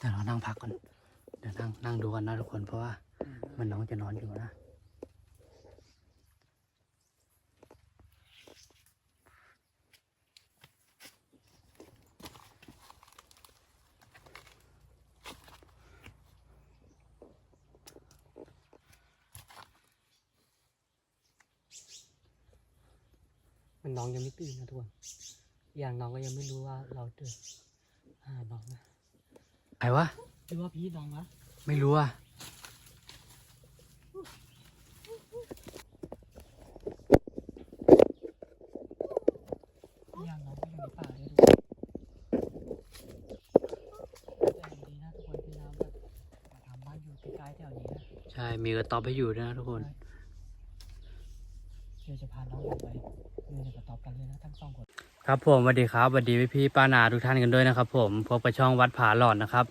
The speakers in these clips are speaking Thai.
เดี๋ยวเรานั่งพักก่อนเดี๋ยวนั่งนั่งดูกันนะทุกคนเพราะว่ามันน้องจะนอนอยู่นะมันน้องยังไม่ตื่นนะทุกคนอย่างน้องก็ยังไม่รู้ว่าเราเจอหาน้องนะ ใครวะ หรือว่าพี่น้องวะไม่รู้อะอย่างน้องก็อยู่ในป่าด้วยทุกคนแต่ยังดีนะทุกคนที่น้ำแบบมาทำบ้านอยู่ใกล้ๆแถวนี้นะใช่ มีกระต๊อบให้อยู่ด้วยนะทุกคน เดี๋ยวจะพาน้องลงไปดูในกระต๊อบกันเลยนะทั้งสองคน ครับผมสวัสดีครับสวัสดีพี่พี่ๆป้านาทุกท่านกันด้วยนะครับ ผมพบกับช่องวัดผาหลอดนะครับ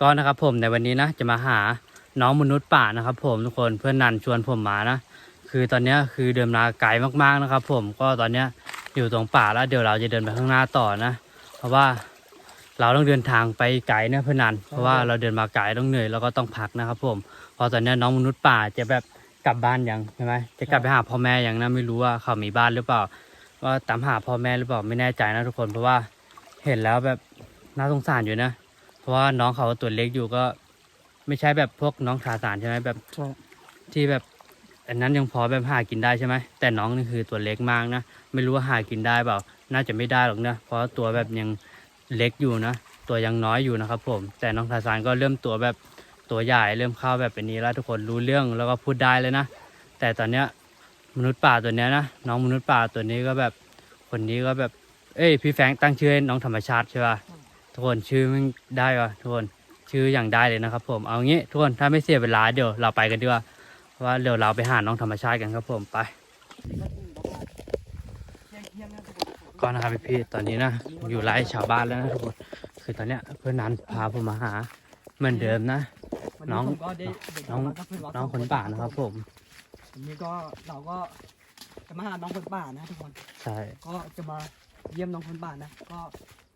ก็นะครับผมในวันนี้นะจะมาหาน้องมนุษย์ป่านะครับ ผมทุกคนเพื่อนนันชวนผมมานะคือตอนเนี้ยคือเดินมาไกลมากๆนะครับ ผมก็ตอนเนี้ยอยู่ตรงป่าแล้วเดี๋ยวเราจะเดินไปข้างหน้าต่อนะ เพราะว่าเราต้องเดินทางไปไกลนะเพื่อนนันเพราะว่าเราเดินมาไกลต้องเหนื่อยแล้วก็ต้องพักนะครับ ผมเพอตอนเนี้ยน้องมนุษย์ป่าจะแบบกลับบ้านยังใช่ไหมจะกลับไปหาพ่อแม่ยังนะไม่รู้ว่าเขามีบ้านหรือเปล่า ว่าตามหาพ่อแม่หรือเปล่าไม่แน่ใจนะทุกคนเพราะว่าเห็นแล้วแบบน่าสงสารอยู่นะ เพราะว่าน้องเขาตัวเล็กอยู่ก็ ไม่ใช่แบบพวกน้องขาสารใช่ไหมแบบที่แบบอันนั้นยังพอแบบหากินได้ใช่ไหมแต่น้องนี่คือตัวเล็กมากนะไม่รู้ว่าหากินได้เปล่า น่าจะไม่ได้หรอกนะเพราะตัวแบบยังเล็กอยู่นะตัวยังน้อยอยู่นะครับ ผม แต่น้องทาสานก็เริ่มตัวแบบตัวใหญ่เริ่มเข้าแบบเป็นนี้แล้วทุกคนรู้เรื่องแล้วก็พูดได้เลยนะแต่ตอนเนี้ย มนุษย์ป่าตัวเนี้ยนะน้องมนุษย์ป่าตัวนี้ก็แบบคนนี้ก็แบบ เอ้ยพี่แฟรงค์ตั้งชื่อให้น้องธรรมชาติใช่ป่ะทุกคนชื่อมันได้ป่ะทุกคนชื่ออย่างได้เลยนะครับ ผมเอางี้ทุกคนถ้าไม่เสียเวลาเดี๋ยวเราไปกันดีกว่าเพราะว่าเดี๋ยวเราไปหาน้องธรรมชาติกันครับผมไปก็นะครับพี่พี่ๆตอนนี้นะอยู่ไร่ชาวบ้านแล้วนะทุกคนคือตอนเนี้ยเพื่อนนันพาผมมาหาเหมือนเดิมนะวันน้องผมก็ได้เด็กน้องมากับเพื่วัดน้องคนป่านะครับผม วันนี้ก็เราก็จะมาหาน้องคนป่านะทุกคน ใช่ ก็จะมาเยี่ยมน้องคนบ้านนะ ก็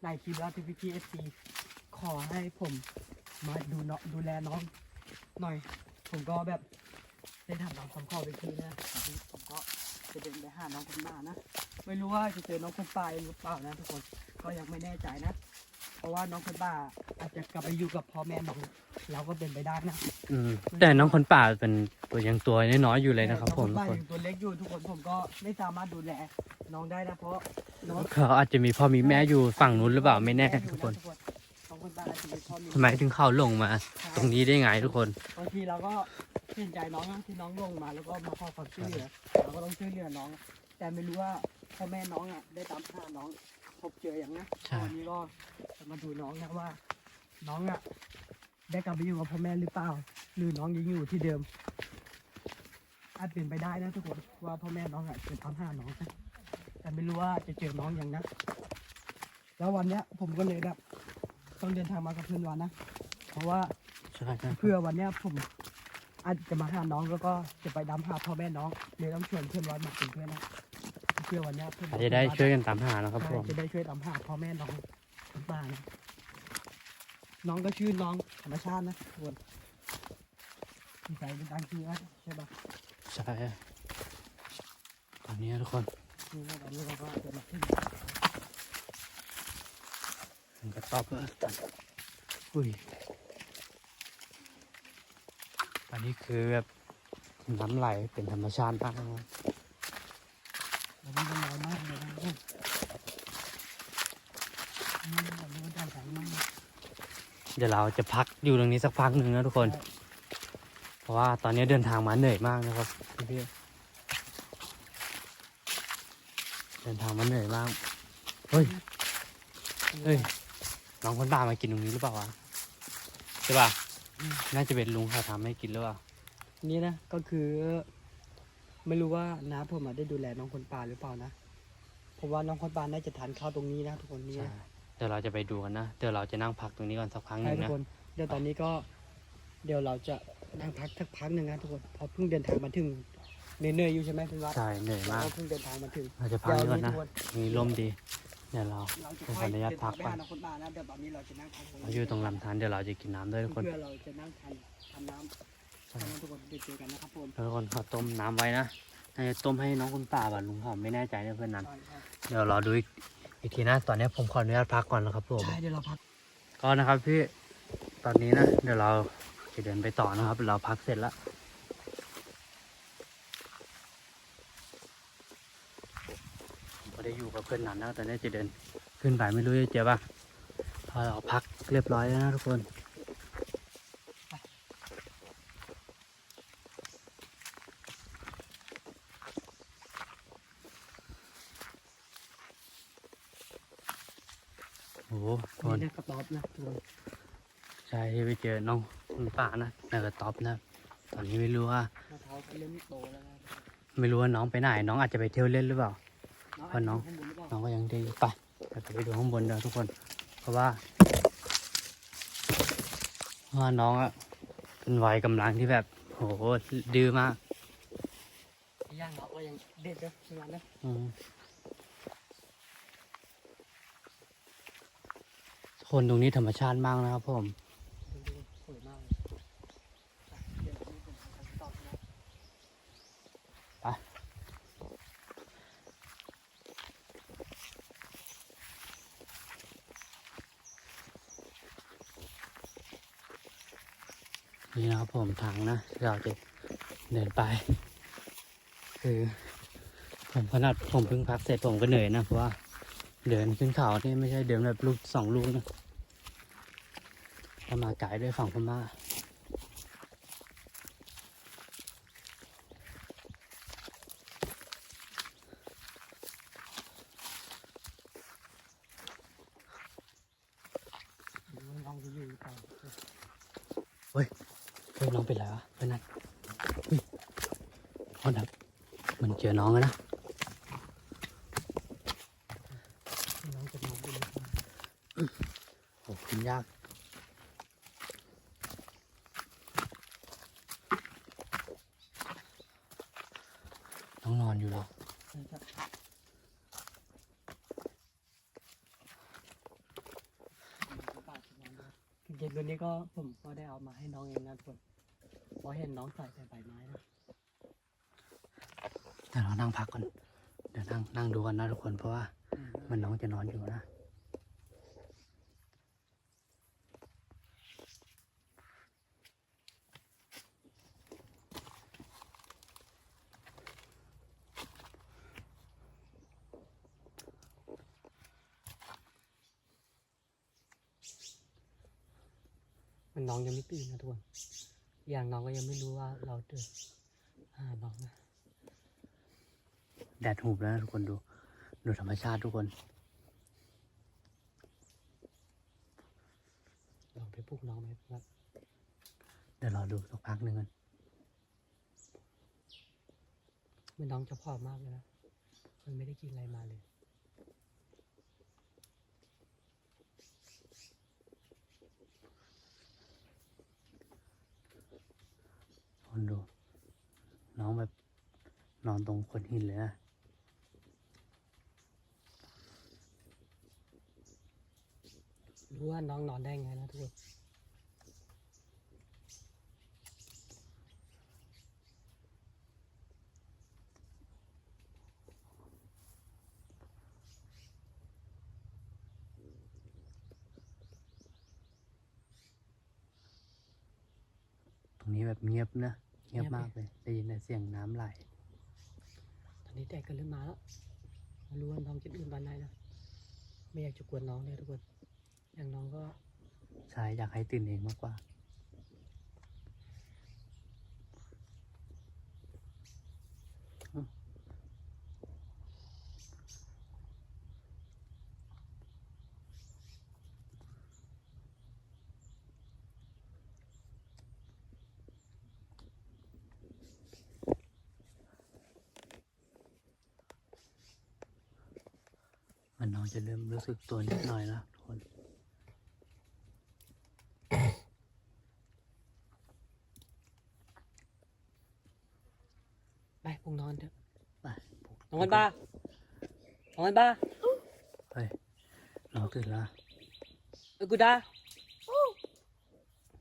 ในคลิปแล้วที่พี่พีเอฟซีขอให้ผมมาดูเนาะดูแลน้องหน่อย ผมก็แบบได้ทำตามคำขอไปทีนะทีนี้ผมก็จะเดินไปหาน้องคนบ้านนะ ไม่รู้ว่าจะเจอน้องคนป่าหรือเปล่านะทุกคน ก็ยังไม่แน่ใจนะเพ ราะว่าน้องคนป่าอาจจะกลับไปอยู่กับพ่อแม่น้องเราก็เป็นไปได้นะอืมแต่น้องคนป่าเป็นตัวยังตัวน้อยๆอยู่เลยนะครับ ผมน้องทุกคนนป่ายังตัวเล็กอยู่ทุกคนผมก็ไม่สามารถดูแลน้องได้นะเพราะน้องเขาอาจจะมีพ่อมีแม่อยู่ฝั่งนู้นหรือเปล่าไม่แน่ทุกคนน้องคนบ้านอาจจะมีพ่อมีทำไมถึงเข้าลงมา ตรงนี้ได้ไงทุกคน บางทีเราก็เห็นใจน้องนะที่น้องลงมาแล้วก็มาขอความช่วยเหลือเราก็ต้องช่วยเหลือน้อง แต่ไม่รู้ว่าพ่อแม่น้องอะได้ตามหาน้อง พบเจออย่างนะใช่ วันนี้ก็จะมาดูน้องนะว่า น้องอะได้กลับไปอยู่กับพ่อแม่หรือเปล่า หรือน้องยังอยู่ที่เดิม อาจเป็นไปได้นะทุกคนว่าพ่อแม่น้องอะจะตามหาน้องนะแต่ไม่รู้ว่าจะเจอน้องอย่างนะแล้ววันเนี้ยผมก็เลยแบบต้องเดินทางมากับเพื่อนวันนะ เพราะว่า ใช่ใช่เพื่อวันเนี้ยผมอาจจะมาหาน้องแล้วก็จะไปดำหาพ่อแม่น้องเลยต้องชวนเพื่อนวันมาเป็นเพื่อนนะ เพื่อวันเนี้ยเพื่อนอาจจะได้ช่วยกันตามหานะครับผมจะได้ช่วยดำหาพ่อแม่น้องทั้งบ้านนะน้องก็ชื่อน้องธรรมชาตินะทุกคนมีใจเป็นตังชื่อนะใช่ปะใช่ตอนนี้ทุกคนนี่นะตอนนี้เราก็จะมาขึ้นมันก็ตอบว่าตันอุ้ยตอนนี้คือแบบน้ำไหลเป็นธรรมชาติมากนะครับ วันนี้มันน้อยมากเลยนะคนอืมวันนี้มันทำแข็งมาก เดี๋ยวเราจะพักอยู่ตรงนี้สักพักหนึ่งนะทุกคน เพราะว่าตอนนี้เดินทางมาเหนื่อยมากนะครับพี่ๆเดินทางมาเหนื่อยมาก เฮ้ย เฮ้ย น้องคนบ้ามากินตรงนี้หรือเปล่าวะใช่ป่ะ น่าจะเป็นลุงเขาทำให้กินหรือเปล่า นี่นะก็คือ ไม่รู้ว่าน้าผมอะได้ดูแลน้องคนป่าหรือเปล่านะผมว่าน้องคนป่าน่าจะทานข้าวตรงนี้นะทุกคนนี่ใช่นะเดี๋ยวเราจะไปดูกันนะ เดี๋ยวเราจะนั่งพักตรงนี้ก่อนสักพักหใช่นึ่งทุกนะคน เดี๋ยวตอนนี้ก็เดี๋ยวเราจะนั่งพักสักพักหนึ่งนะทุกคนเพราะเพิ่งเดินทางมาถึงเหนื่อยๆอยู่ใช่ไหมคุณวัดใช่เหนื่อยมาก เราเพิ่งเดินทางมาถึงเราจะพักนี้ก่อนนะเดี๋ยวทุกคนมีลมดี เดี๋ยวเราเราจะขอค่อยอนุญาตเดินพัทากงไปก่อนหาน้องคนบ้านนะเดี๋ยวตอนนี้เราจะนั่งทานเราอยู่ตรงลำธารเดี๋ยวเราจะกินน้ำด้วยทุกคน เพื่อเราจะนั่งทานทานน้ำทานน้ำ ทุกคนเดี๋ยวเจอกันนะครับผมทุกคนเขาต้มน้ำไว้นะน่าจะต้มให้น้องคุณป่าบ่ะลุงหอมไม่แน่ใจเนี่ยเพื่อนนั้น ใช่ใช่เดี๋ยวรอดูอีกอีกทีนะ ตอนนี้ผมขออนุญาตพักก่อนนะครับผมใช่เดี๋ยวเราพักก็นะครับพี่ ตอนนี้นะ เดี๋ยวเราจะเดินไปต่อนะครับ เราพักเสร็จแล้ว ผมก็ได้อยู่กับเพื่อนนานแล้วแต่นี้จะเดินขึ้นไปไม่รู้จะเจอป่ะพอเราพักเรียบร้อยแล้วนะทุกคน อ้โหทุกคนนี่นะกระต๊อบนะทุกคนใช่ที่ไปเจอน้องคุณป่านะในกระต๊อบนะ ตอนนี้ไม่รู้ว่า มะพร้าวก็เริ่มโตแล้วนะไม่รู้ว่าน้องไปไหน น้องอาจจะไปเที่ยวเล่นหรือเปล่าน้องเพราะน้องาจจะยู่ข้างบนหรือเปล่าน้องก็ยังดีไปเราจะไปดูข้างบนเดี๋ยวทุกคน เพราะว่าเพราะว่าน้องอะเป็นวัยกำลังที่แบบโหดื้อมาก ย่างเราก็ยังเด็ดนะขนาดนะอืม คนตรงนี้ธรรมชาติมากนะครับผมไปนี่นะครับผมทางนะเราจะเดินไป คือผมขนาดผมเพิ่งพักเสร็จผมก็เหนื่อยนะเพราะว่าเดินขึ้นเขานี่ไม่ใช่เดินแบบลูกสองลูกนะ ถ้ามาไกลด้วยฝั่งพม่าดูว่าน้องจะอยู่หรือเปล่าเฮ้ยน้องเป็นไรวะเพื่อนนั่นเฮ้ยคนดับมันเจอน้องแล้วนะน้องจะนอนเป็นหรือเปล่าโอ้กินยากน้ องนอนอยู่เหรอใช่ครับเด็กตัวนี้ก็ผมก็ได้เอามาให้น้องเองนะทุกคนเพราะเห็นน้องใส่แต่ใบไม้นะเดี๋ยวเรานั่งพักก่อนเดี๋ยวนั่งนั่งดูกันนะทุกคนเพราะว่าอืมมันน้องจะนอนอยู่นะ มันน้องยังไม่ตื่นนะทุกคน อย่างน้องก็ยังไม่รู้ว่าเราเดินหาน้องนะแดดหูบแล้วนะทุกคนดู ดูธรรมชาติทุกคน ลองไปปลุกน้องไหมครับ เดี๋ยวรอดูสักพักหนึ่งกันมันน้องจะผอมมากเลยนะ มันไม่ได้กินอะไรมาเลย คนดู น้องแบบนอนตรงโคนหินเลยนะรู้ว่าน้องนอนได้ไงนะทุกคนตรงนี้แบบเงียบนะ เงียบมากเลยได้ยินแต่เสียงน้ำไหลตอนนี้แดดก็เริ่มมาแล้วไม่รู้ว่าน้องจะดื่นตอนไหนนะไม่อยากจะกวนน้องเลยทุกคนอย่างน้องก็ ใช่อยากให้ตื่นเองมากกว่า นน้องจะเริ่มรู้สึกตัวนิดหน่อยนะทุกคนไปปลุกนอนเถอะไปนอนบ้านอนบ้าเฮ้ยองตื่นแล้วเออกูได้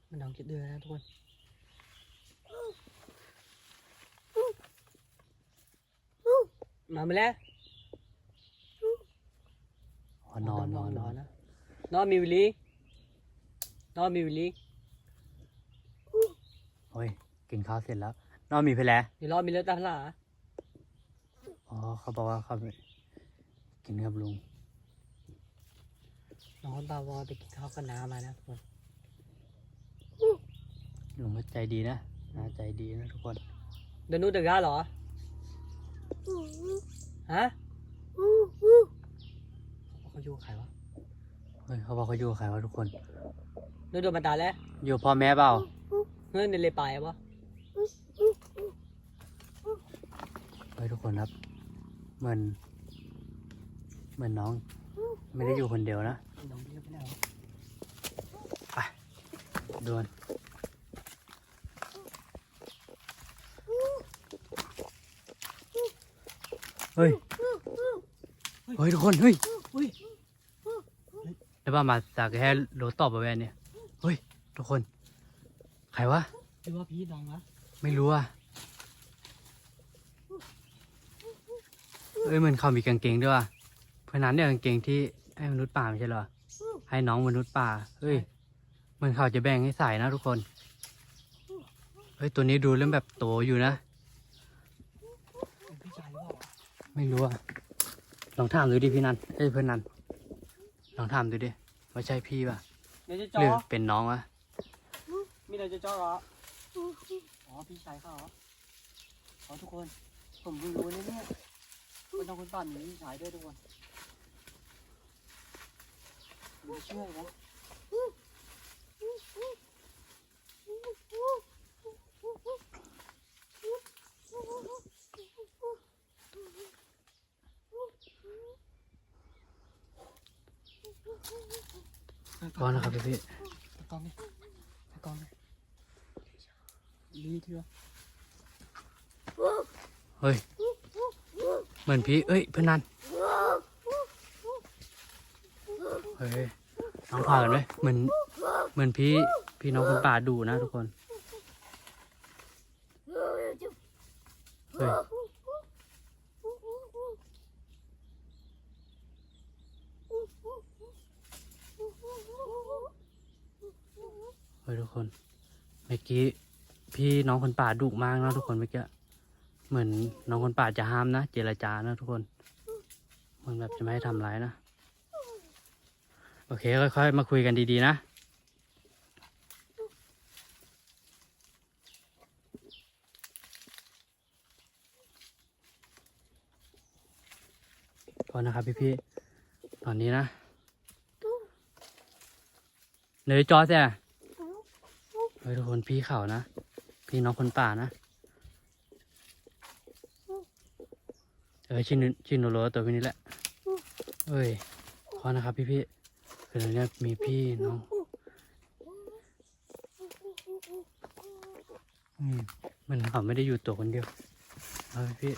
มันน้องคิดเดือนนะทุกคนมามาแล้ว อ๋อนอนนอนนอน นะ นอนมีวิลลี่นอนมีวิลลี่โอ้ยกินข้าวเสร็จแล้วนอนมีเพลแลมีรอดมีเลือดตาหลาอ๋อเขาบอกว่าเขาไปกินกับลุงน้องบาวอไปกินข้าวกับน้ามานะทุกคนลุงก็ใจดีนะน่าใจดีนะทุกคนเดินนู้นเดินก้าเหรอฮะเขาอยู่กับใครวะ เฮ้ยเขาบอกเขาอยู่กับใครวะทุกคนนู้นโดนมาตายแล้วอยู่พ่อแม่เปล่าเฮ้ยในเลยปลายวะเฮ้ยทุกคนครับ เหมือน เหมือนน้อง ไม่ได้อยู่คนเดียวนะน้องเรียกไปไหนวะดวนเฮ้ย เฮ้ยทุกคน เฮ้ยอุ้ย แล้วว่ามาจากแค่โรถตอบมาแวนเนี่ย เฮ้ย ทุกคน ใครวะหรือว่าพี่น้องวะไม่รู้อะเอ้ยเหมือนเขามีกางเกงด้วยว่ะเพราะนั้นเนี่ยกางเกงที่ให้มนุษย์ป่าไม่ใช่เหรอ ให้น้องมนุษย์ป่า เฮ้ยเหมือนเขาจะแบ่งให้ใส่นะทุกคน เฮ้ยตัวนี้ดูเริ่มแบบโตอยู่นะเป็นพี่ชายหรือเปล่าวะไม่รู้อะ ลองถามดูดิพี่นัน เอ้ยเพื่อนนัน ลองถามดูดิว่าใช่พี่ป่ะเดี๋ยวจะหจ่อรือเป็นน้องวะมีอะไรจะจ่อเหรอ อ๋อ พี่ชายเขาเหรออ๋อทุกคน ผมเพิ่งรู้นะเนี่ยว่าน้องคนป่ามีพี่ชายด้วยทุกคนไม่เชื่อเหรอ ก่อนนะครับพี่พี่ ตะกล้องนี่ตะกล้องนี่นี่ เถอเฮ้ย เหมือนพี่ เอ้ยเพื่อนนันเฮ้ยน้องพากันไหมเหมือน เหมือนพี่ พี่น้องคนป่าดูนะทุกคน เฮ้ยเฮ้ยทุกคน เมื่อกี้ พี่น้องคนป่าดุมากนะทุกคนเมื่อกี้เหมือนน้องคนป่าจะห้ามนะเจรจานะทุกคนเหมันแบบจะไม่ให้ทำร้ายนะ โอเคค่อยๆมาคุยกันดีๆนะพอนะครับพี่ๆตอนนี้นะเนยจอสเนี่ยเฮ้ยทุกคนพี่เขานะ พี่น้องคนป่านะเออชินชินโนโรตัวพี่นี้แหละเอ้ยขอนะครับพี่พี่คือตอนเนี้ยมีพี่น้องอืมมันเขาไม่ได้อยู่ตัวคนเดียวเอาพี่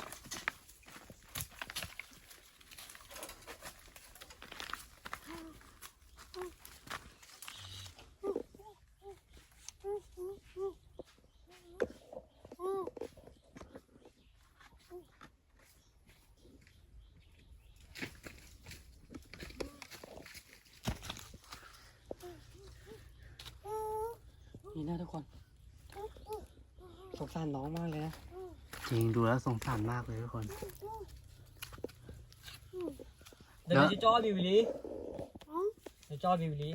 พี่ นี่นะทุกคนสงสารน้องมากเลยนะ จริงดูแล้วสงสารมาก เลยทุกคน เดี๋ยวจะจ่อบิวลี่จะจ่อบิวลี่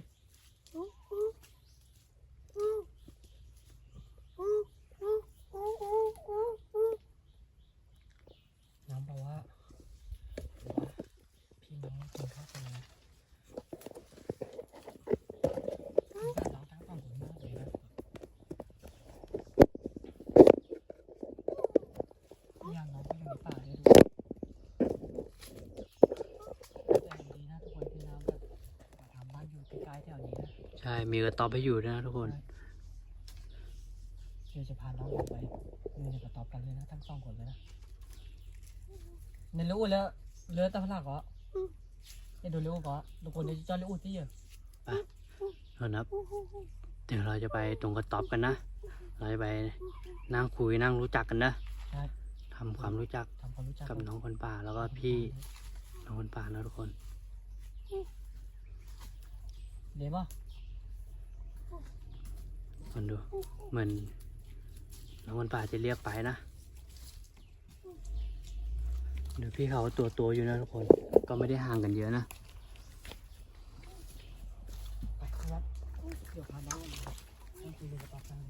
น้องบอกว่าบอกว่าพี่น้องกินข้าวกันนะสงสารน้องทั้งสองคนมากเลยนะอย่างน้องก็อยู่ในป่าด้วยดูแต่ดีนะทุกคนที่น้องแบบมาทำบ้านอยู่ใกล้ๆแถวนี้นะ ใช่ มีกระต๊อบให้อยู่ด้วยนะทุกคน เดี๋ยวจะพาน้องออกไปดูในกระต๊อบกันเลยนะทั้งสองคนเลยนะในรู้แล้วเลือดตะพลักเหรอ để đồ liu có đồ còn để cho liu tí à เอานะครับเดี๋ยวเราจะไปตรงกระต๊อบกันนะ เราจะไปนั่งคุยนั่งรู้จักกันนะใช่ทำความรู้จักทำความรู้จักกับน้องคนป่าแล้วก็พี่น้องคนป่านะทุกคนเดี๋ยวป่ะ มันดูเหมือนน้องคนป่าจะเรียกไปนะเดี๋ยวพี่เขาตัวตัวอยู่นะทุกคน ก็ไม่ได้ห่างกันเยอะนะไปครับเดี๋ยวพาน้องน้องคุยกับป้าฟัง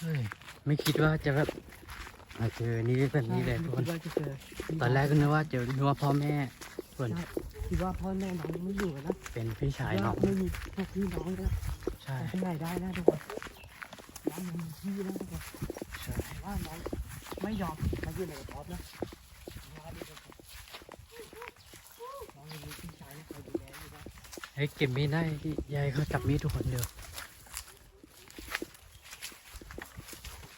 เฮ้ย ไม่คิดว่าจะแบบมาเจอนี่แบบนี้เลยทุกคนคิดว่าจะเจอตอนแรกก็นึกว่าเจอนึกว่าพ่อแม่ส่วนคิดว่าพ่อแม่น้องไม่อยู่กันนะเป็นพี่ชายน้องไม่มีพวกพี่น้องนะใช่แต่เป็นไรได้นะทุกคนน้องมีพี่นะทุกคนใช่แต่ว่าน้องไม่ยอมมาอยู่ในกระต๊อบนะว่าดีทุกคนน้องยังมีพี่ชายนะคอยดูแลอยู่นะเฮ้ยเก็บมีดได้ที่ยายเขาจับมีดทุกคนเดียว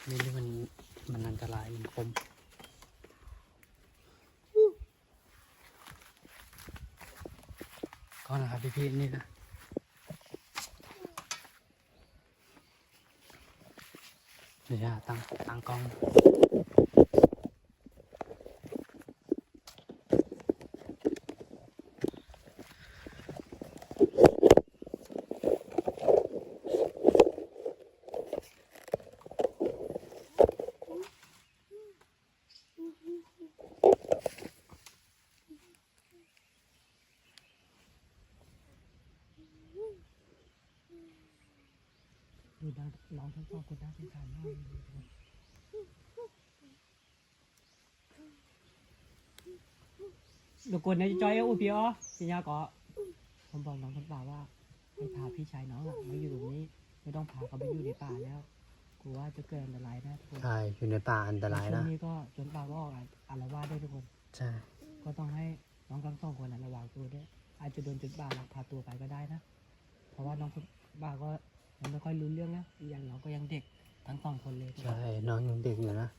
มีด นี่มันมันอันตรายมันคมก็นะครับพี่พี่ๆนี่นะเดี๋ยวจะตั้งตั้งกล้อง ดูน้องน้องทั้งสองคนน่าสงสารมากเลยทุกคนทุกคนในจอยอุปีอ๋อสิญญาก็ผมบอกน้องคนป่าว่าให้พาพี่ชายน้องอะมาอยู่ตรงนี้ ไม่ต้องพาเขาไปอยู่ในป่าแล้วกลัวว่าจะเกิดอันตรายนะทุกคนใช่อยู่ในป่าอันตรายช่วนะ งนี้ก็จนป่าก็ออกอารวาสได้วยทุกคน ใช่ ก็ต้องให้น้องทั้งสองคนนะระวังตัวด้วยอาจจะโดนจุดป่าลักพาตัวไปก็ได้นะ เพราะว่าน้องคนป่าก็ ยังไม่ค่อยรู้เรื่องนะอีกอย่างน้องก็ยังเด็กทั้งสองคนเลยทุกคนใช่ น้องยังเด็กอยู่นะ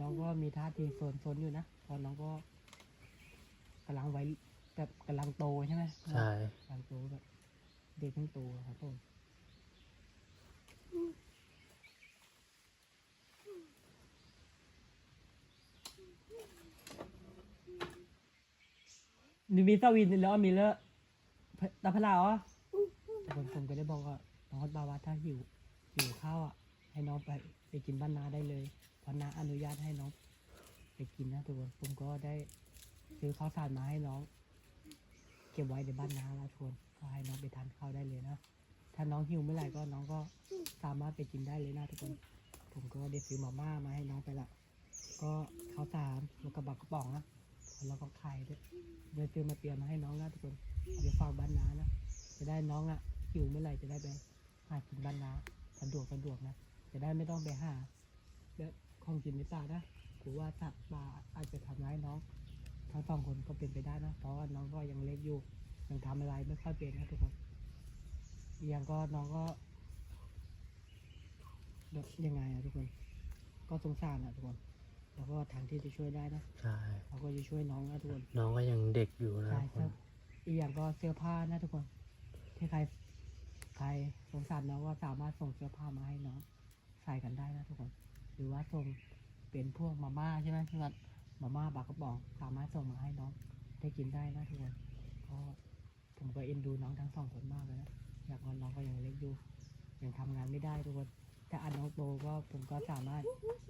น้องก็มีท่าทีโซนๆอยู่นะเพอน้องก็กำลังไว้แบบกำลังโตใช่ไหมใช่ กำลังโตแบบเด็กเพิ่งโตครับผมมีมีสวินแล้วมีเลอะตาพลาวอ่ะผมผมก็ได้บอกว่าน้องบาว่าถ้าหิวหิวข้าวอะ ให้น้องไปไปกินบ้านนาได้เลยเพราะนาอนุญาตให้น้อง ไปกินนะทุกคนผมก็ได้ซื้อข้าวสารมาให้น้อง เก็บไว้ในบ้านนาแล้วทุกคนก็ให้น้องไปทานข้าวได้เลยนะถ้าน้องหิวเมื่อไหร่ก็น้องก็สามารถไปกินได้เลยนะทุกคน ผมก็ได้ซื้อมาม่ามาให้น้องไปละ ก็ข้าวสารแล้วก็บักกระป๋องนะแล้วก็ไข่ด้วยเดี๋ยวซื้อมาเตรียมมาให้น้องนะทุกคนเอาไปฝากบ้านนานะ จะได้น้องอะ หิวเมื่อไหร่จะได้ไปหากินบ้านนาสะดวกสะดวกนะ จะได้ไม่ต้องไปหาแบบของกินในป่านะหรือว่าสัตว์ป่าอาจจะทำร้ายน้องทั้งสองคนก็เป็นไปได้นะ เพราะว่าน้องก็ยังเล็กอยู่ ยังทำอะไรไม่ค่อยเป็นนะทุกคนอีกอย่างก็น้องก็แบบยังไงอะทุกคน ก็สงสารอะทุกคน แล้วก็ทางที่จะช่วยได้นะใช่เราก็จะช่วยน้องนะทุกคน น้องก็ยังเด็กอยู่นะใช่ทุกคครันบอีกอย่างก็เสื้อผ้านะทุกคนที่ใคร ใครสงสารน้องก็สามารถส่งเสื้อผ้ามาให้น้องใส่กันได้นะทุกคน หรือว่าส่งเป็นพวกมาม่าใช่ไหมพี่วัดมาม่าบากกระป๋องสามารถส่งมาให้น้องได้กินได้นะทุกคนก็ผมก็เอ็นดูน้องทั้งสองคนมากเลยนะอยากว่าน้องก็ยังเล็กอยู่ยังทำงานไม่ได้ทุกคนแต่ถ้าอันน้องโตก็ผมก็สามารถ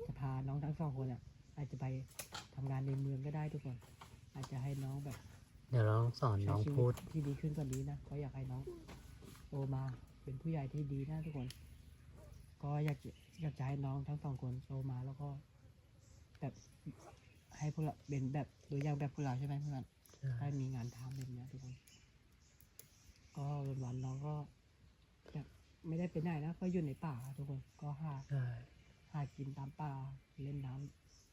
จะพาน้องทั้งสองคนอะอาจจะไปทำงานในเมืองก็ได้ทุกคน อาจจะให้น้องแบบ เดี๋ยวเราต้องสอนใช้น้องชีพูวิดตที่ดีขึ้นกว่านี้นะก็อยากให้น้องโต มาเป็นผู้ใหญ่ที่ดีนะทุกคน ก็อยากจะอยากจะให้น้องทั้งสองคนโตมาแล้วก็แบบให้พวกเราเป็นแบบตัวอย่างแบบพวกเราใช่ไหมเพื่อนได้มีงานทำแบบเนี้ยทุกคน ก็วันวันๆน้องก็แบบไม่ได้ไปไหนนะก็อยู่ในป่าทุกคนก็หาใช่หากินตามป่าเล่นน้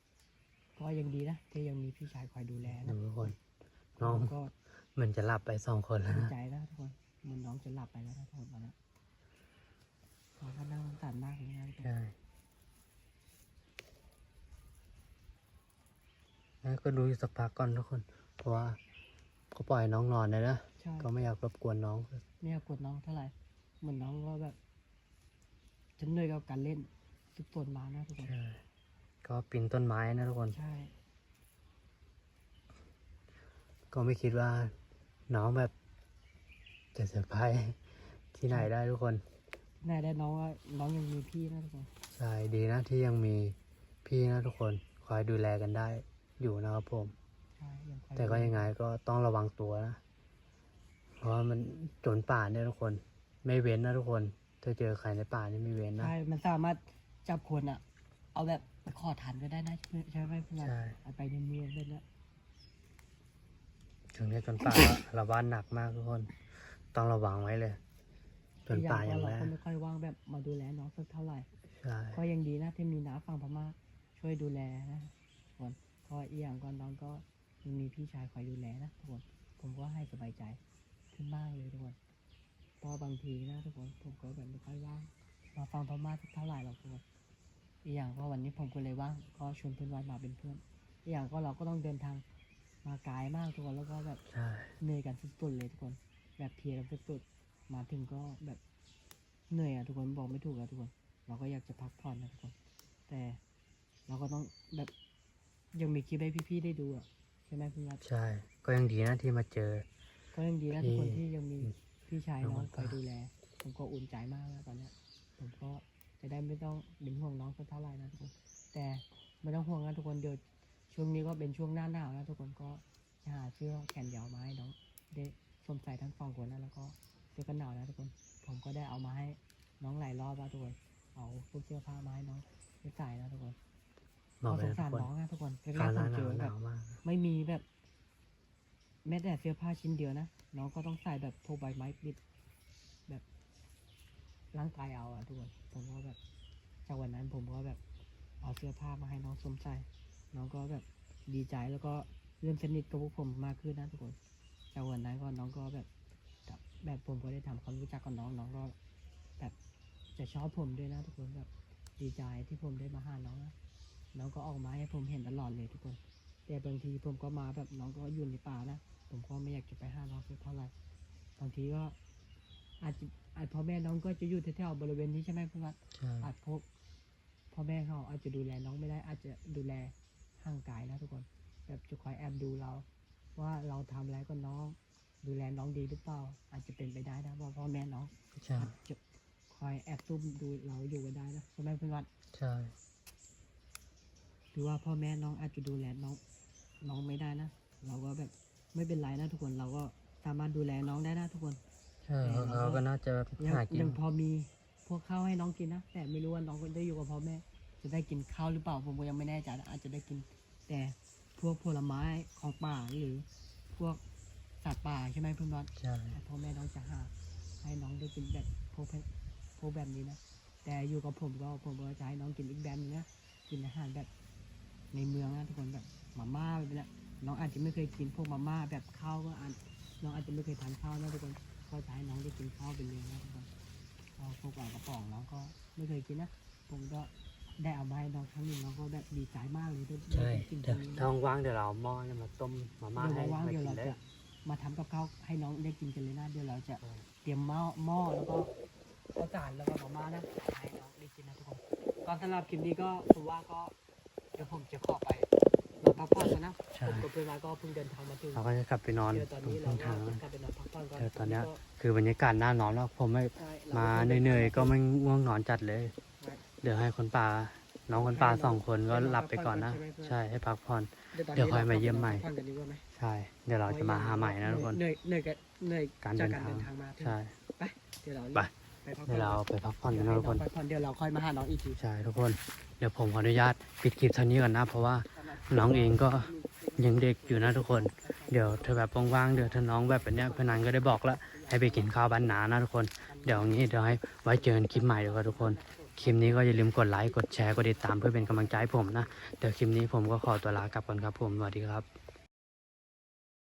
ำก็ยังดีนะที่ยังมีพี่ชายคอยดูแลดูนะทุกคนน้องก็เหมือนจะหลับไปสองคนแล้วดีนะใจนะทุกคนเห มันน้องจะหลับไปแล้วนะทุกคนตอนนี้เขาก็นั่งสารมากเลยนะทุกคนใช่แล้วก็ดูอยู่สักพักก่อนทุกคน เพราะว่าก็ปล่อยน้องนอนเลยนะ ใช่ก็ไม่อยากรบกวนน้อง ไม่อยากกดน้องเท่าไหร่เหมือนน้องก็แบบฉันเหนื่อยกับการเล่นสุดตนมานะทุกคน ใช่ ก็ปีนต้นไม้นะทุกคน ใช่ ก็ไม่คิดว่าน้องแบบ จะเซอร์ไพรส์ที่ไหนได้ทุกคนแน่ได้น้องว่าน้องยังมีพี่นะทุกคนใช่ดีนะที่ยังมีพี่นะทุกคนคอยดูแลกันได้อยู่นะครับผม ใช่ยังคอยแต่ก็ยังไงก็ต้องระวังตัวนะ เพราะว่ามันโจรป่าเนี่ยทุกคน ไม่เว้นนะทุกคนถ้าเจอใครในป่านี่ไม่เว้นนะ ใช่ มันสามารถจับคนอะเอาแบบไปขอทานก็ได้นะใช่ไหมเพื่อนใช่ เอาไปในเมืองด้วยนะถึงเนี่ยโจรป่า ระบาดหนักมากทุกคน ต้องระวังไว้เลยโจรป่าอย่างเราแรก็กไม่ค่อยว่างแบบมาดูแลน้องสักเท่าไหร่ ใช่ก็ยังดีนะที่มีน้าฝั่งพม่าช่วยดูแลนะทุกคนก็อีกอย่างก็น้องก็ยังมีพี่ชายคอยดูแลนะทุกคนผมก็ให้สบายใจขึ้นมากเลยทุกคนเพราะบางทีนะทุกคนผมก็แบบไม่ค่อยว่างมาฟังพม่าสักเท่าไหร่หรอกทุกคนอีกอย่างก็วันนี้ผมก็เลยว่างก็ชวนเพื่อนวันมาเป็นเพื่อนอีกอย่างก็เราก็ต้องเดินทางมาไกลมากทุกคนแล้วก็แบบ ใช่ เหนื่อยกันสุดๆเลยทุกคน แบบเพลียกันสุดๆมาถึงก็แบบเหนื่อยอะทุกคนบอกไม่ถูกอะทุกคน เราก็อยากจะพักผ่อนนะทุกคน แต่เราก็ต้องแบบยังมีคลิปให้พี่ๆได้ดูอะใช่ไหมพี่รัฐใช่ ก็ยังดีนะที่มาเจอ ก็ยังดีนะพี่ทุกคนที่ยังมีพี่ชายน้น้ององคนคอยตาดูแล ผมก็อุ่นใจมากแล้วตอนเนี้ยผมก็จะได้ไม่ต้องเป็นห่วงน้องสักเท่าไหร่นะทุกคน แต่ไม่ต้องห่วงนะทุกคนเดี๋ยวช่วงนี้ก็เป็นช่วงหน้าหนาวนะทุกคนก็จะหาเสื้อแขนยาวมาให้น้องได้ สวมใส่ทั้งสองคนนะแล้วก็เสื้อกันหนาวนะทุกคน ผมก็ได้เอามาให้น้องหลายรอบแล้วทุกคนเอาพวกเสื้อผ้ามาให้น้องได้ใส่นะทุกคนบอกก็เลสยงนะสารทุกคนน้องนะทุกคนแรฟ้ากๆหผน้ามหเจนาวอหแบนาบวมากไม่มีแบบแม้แต่เสื้อผ้าชิ้นเดียวนะน้องก็ต้องใส่แบบพวกใบไม้ปิด แบบร่างกายเอาอะทุกคนผมก็แบบจากวันนั้นผมก็แบบเอาเสื้อผ้ามาให้น้องสวมใส่น้องก็แบบดีใจแล้วก็เริ่มสนิทกับพวกผมมากขึ้นนะทุกคน จากวันนั้นก็น้องก็แบบ แบบแบบผมก็ได้ทำความรู้จักกับน้องน้องก็แบบจะชอบผมด้วยนะทุกคนแบบดีใจที่ผมได้มาหาน้องนะน้องก็ออกมาให้ผมเห็นตลอดเลยทุกคน แต่บางทีผมก็มาแบบน้องก็อยู่ในป่านะผมก็ไม่อยากจะไปหาน้องสักเท่าไหร่บางทีก็อาจจะอาจพ่อแม่น้องก็จะอยู่แถวๆบริเวณนี้ใช่ไหมพี่วัดใช่อาจพบพ่อแม่เขาอาจจะดูแลน้องไม่ได้อาจจะดูแลห่างกายนะทุกคน แบบจะคอยแอบดูเรา ว่าเราทำอะไรกับน้อง ดูแลน้องดีหรือเปล่า อาจจะเป็นไปได้นะว่าพ่อแม่น้องใช่ อาจจะคอยแอบซุ่มดูเราอยู่ก็ได้นะใช่ไหมพี่วัดใช่ หรือว่าพ่อแม่น้องอาจจะดูแลน้อง น้องไม่ได้นะเราก็แบบไม่เป็นไรนะทุกคนเราก็สามารถดูแลน้องได้นะทุกคน ใช่เขาเขาก็น่าจะแบบยังหากิน ยังพอมีพวกข้าวให้น้องกินนะ แต่ไม่รู้ว่าน้องก็ได้อยู่กับพ่อแม่ จะได้กินข้าวหรือเปล่าผมก็ยังไม่แน่ใจนะอาจจะได้กิน แต่ พวกผลไม้ของป่าหรือพวกสัตว์ป่าใช่ไหมเพื่อนน้องใช่พ่อแม่น้องจะหาให้น้องได้กินแบบพวกเพพวกแบบนี้นะแต่อยู่กับผมก็ผมก็จะให้น้องกินอีกแบบนึงนะกินอาหารแบบในเมืองนะทุกคนแบบมาม่าแบบนี้นะน้องอาจจะไม่เคยกินพวกมาม่าแบบข้าวก็อาจน้องอาจจะไม่เคยทานข้าวนะทุกคนก็จะให้น้องได้กินข้าวเป็นเรื่องนะทุกคนก็พวกปลากระป๋องน้องก็ไม่เคยกินนะผมก็ ได้เอามาให้น้องครั้งหนึ่งน้องก็แบบดีใจมากเลยที่ใช่ได้กินตเดี๋รยวงนี้นะท้องว่างเดี๋ยวเราเอาหม้อเนี่ยมาต้มมาม่าให้เดี๋ยวว่างมาๆเดี๋ยวกิเรานได้จะมาทำกับข้าวให้น้องได้กินกันเลยนะเดี๋ยวเราจะใช่เตรียมหม้อหม้อแล้วก็ข้าวสารแล้วก็มาม่านะให้น้องได้กินนะทุกคนก่อนสำหรับคลิปนี้ก็ผมว่าก็เดี๋ยวผมจะขอไปนอนพักผ่อนกันนะใช่ ผมกับเพื่อนมาก็เพิ่งเดินทางมาถึงเราก็จะกลับไปนอนเดี๋ยวตอนตรงนี้ต้เรานก็ทางจะนะกลับไปนอนพักผ่อนก่อนเดี๋ยวตอนเนี้ยก็คือบรรยากาศหน้าหนอนแล้วผมไม่ ใช่มาก็เหนื่อยๆก็ไม่ง่วงนอนจัดเลยใช่ เดี๋ยวให้คนป่าน้องคนป่าสองคนก็หลับไปก่อนนะ ใช่ให้พักผ่อน เดี๋ยวค่อยมาเยี่ยมใหม่ พักผ่อนกันดีกว่าไหมใช่ เดี๋ยวเราจะมาหาใหม่นะทุกคนเหนื่อยเหนื่อยกับเหนื่อยการจากเดินการทางเดินทางมาใช่เดี๋ยวเราไปไปพักผ่อนเดี๋ยวเราไปพักผ่อนกันนะทุกคนพักผ่อนเดี๋ยวเราค่อยมาหาน้องอีกทีใช่ทุกคน เดี๋ยวผมขออนุญาตปิดคลิปเท่านี้ก่อนนะ เพราะว่าน้องเองก็ยังเด็กอยู่นะทุกคน เดี๋ยวเธอแบบว่างๆเดี๋ยวถ้าน้องแบบแบบเนี้ยพนันก็ได้บอกแล้วให้ไปกินข้าวบ้านนานะทุกคน เดี๋ยวงี้เดี๋ยวให้ไว้เจอกันคลิปใหม่เดี๋ยวครับทุกคน คลิปนี้ก็อย่าลืมกดไลค์ กดแชร์ กดติดตามเพื่อเป็นกำลังใจให้ผมนะ เดี๋ยวคลิปนี้ผมก็ขอตัวลากลับก่อนครับผม สวัสดีครับ